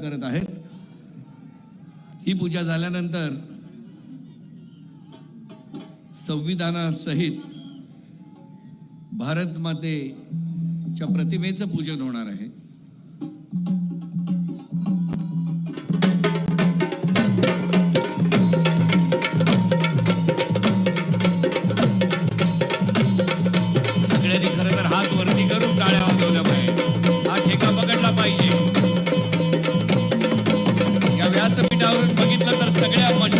करत आहेत. ही पूजा झाल्यानंतर संविधानासहित भारत मातेच्या प्रतिमेचं पूजन होणार आहे.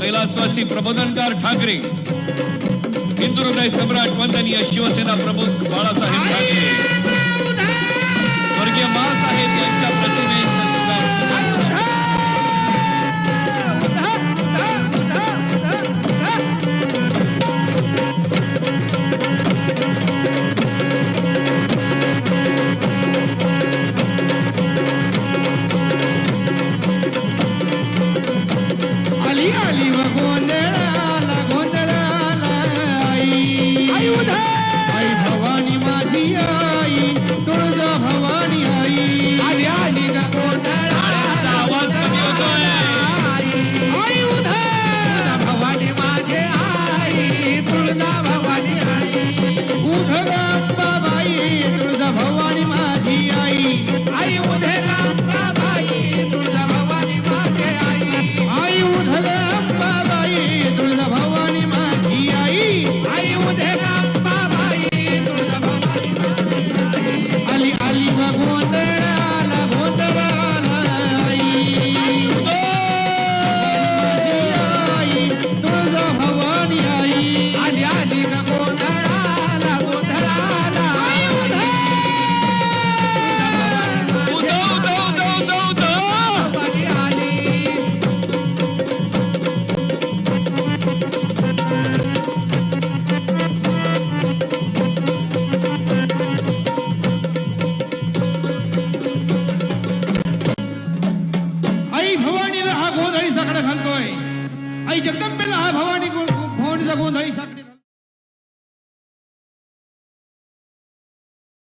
कैलासवासी प्रबोधनकार ठाकरे हिंदू हृदय सम्राट वंदनीय शिवसेना प्रमुख बाळासाहेब ठाकरे. जगदंबेला हा भवानी गुण.